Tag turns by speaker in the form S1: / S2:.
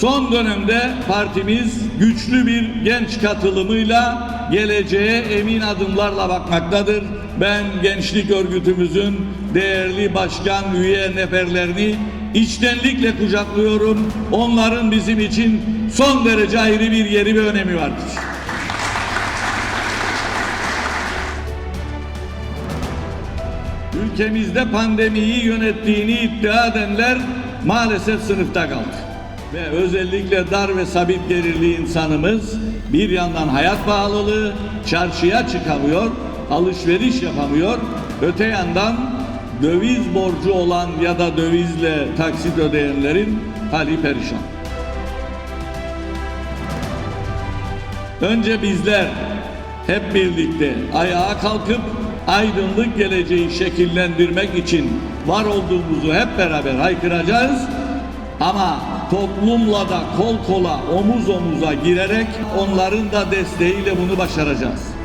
S1: Son dönemde partimiz güçlü bir genç katılımıyla geleceğe emin adımlarla bakmaktadır. Ben gençlik örgütümüzün değerli başkan üye neferlerini içtenlikle kucaklıyorum. Onların bizim için son derece ayrı bir yeri ve önemi vardır. Ülkemizde pandemiyi yönettiğini iddia edenler maalesef sınıfta kaldı. Ve özellikle dar ve sabit gelirli insanımız bir yandan hayat pahalılığı, çarşıya çıkamıyor, alışveriş yapamıyor. Öte yandan döviz borcu olan ya da dövizle taksit ödeyenlerin hali perişan. Önce bizler hep birlikte ayağa kalkıp aydınlık geleceği şekillendirmek için var olduğumuzu hep beraber haykıracağız. Ama toplumla da kol kola, omuz omuza girerek onların da desteğiyle bunu başaracağız.